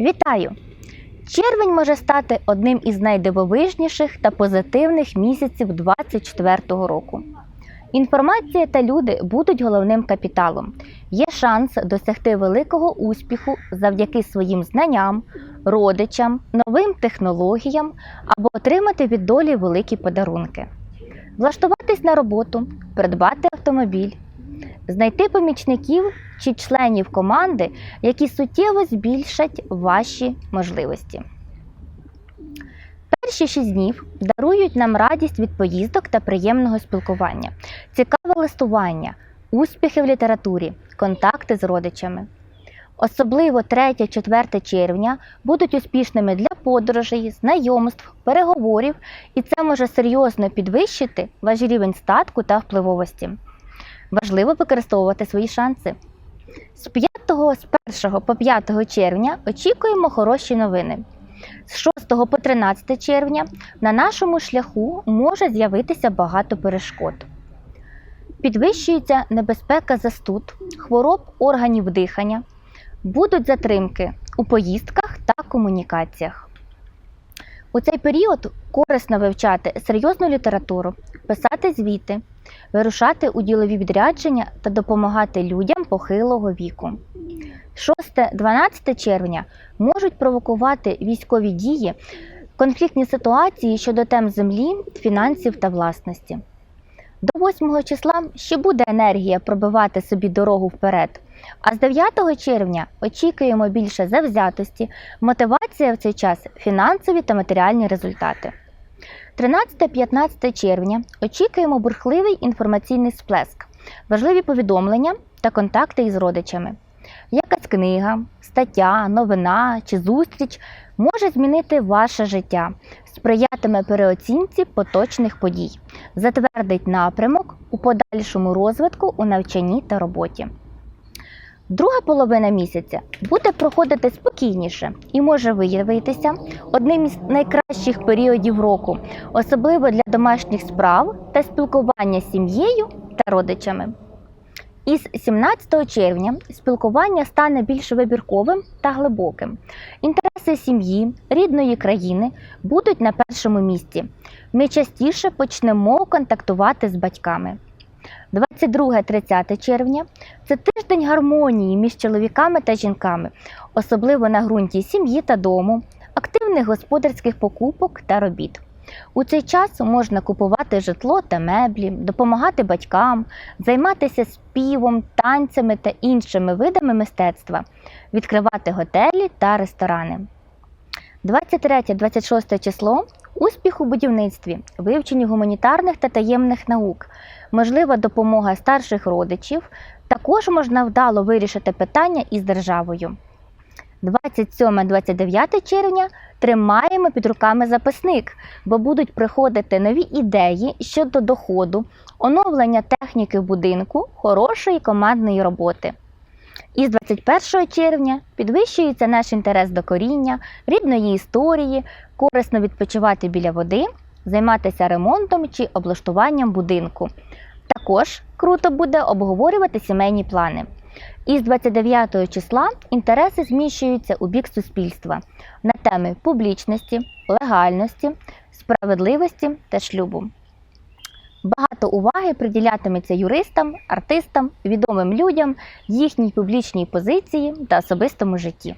Вітаю! Червень може стати одним із найдивовижніших та позитивних місяців 2024 року. Інформація та люди будуть головним капіталом. Є шанс досягти великого успіху завдяки своїм знанням, родичам, новим технологіям або отримати від долі великі подарунки. Влаштуватись на роботу, придбати автомобіль, знайти помічників чи членів команди, які суттєво збільшать ваші можливості. Перші шість днів дарують нам радість від поїздок та приємного спілкування, цікаве листування, успіхи в літературі, контакти з родичами. Особливо 3-4 червня будуть успішними для подорожей, знайомств, переговорів, і це може серйозно підвищити ваш рівень статку та впливовості. Важливо використовувати свої шанси. З 5 з 1 по 5 червня очікуємо хороші новини. З 6 по 13 червня на нашому шляху може з'явитися багато перешкод. Підвищується небезпека застуд, хвороб органів дихання, будуть затримки у поїздках та комунікаціях. У цей період корисно вивчати серйозну літературу, писати звіти, вирушати у ділові відрядження та допомагати людям похилого віку. 6-12 червня можуть провокувати військові дії, конфліктні ситуації щодо тем землі, фінансів та власності. До 8 числа ще буде енергія пробивати собі дорогу вперед. А з 9 червня очікуємо більше завзятості, мотивація в цей час фінансові та матеріальні результати. 13-15 червня очікуємо бурхливий інформаційний сплеск, важливі повідомлення та контакти із родичами. Якась книга, стаття, новина чи зустріч може змінити ваше життя, сприятиме переоцінці поточних подій, затвердить напрямок у подальшому розвитку у навчанні та роботі. Друга половина місяця буде проходити спокійніше і може виявитися одним із найкращих періодів року, особливо для домашніх справ та спілкування з сім'єю та родичами. Із 17 червня спілкування стане більш вибірковим та глибоким. Інтереси сім'ї, рідної країни будуть на першому місці. Ми частіше почнемо контактувати з батьками. 22-30 червня це тиждень гармонії між чоловіками та жінками, особливо на ґрунті сім'ї та дому, активних господарських покупок та робіт. У цей час можна купувати житло та меблі, допомагати батькам, займатися співом, танцями та іншими видами мистецтва, відкривати готелі та ресторани. 23-26 число успіх у будівництві, вивченні гуманітарних та таємних наук, можлива допомога старших родичів. Також можна вдало вирішити питання із державою. 27-29 червня тримаємо під руками записник, бо будуть приходити нові ідеї щодо доходу, оновлення техніки будинку, хорошої командної роботи. Із 21 червня підвищується наш інтерес до коріння, рідної історії, корисно відпочивати біля води, займатися ремонтом чи облаштуванням будинку. Також круто буде обговорювати сімейні плани. Із 29 числа інтереси зміщуються у бік суспільства на теми публічності, легальності, справедливості та шлюбу. Багато уваги приділятиметься юристам, артистам, відомим людям, їхній публічній позиції та особистому житті.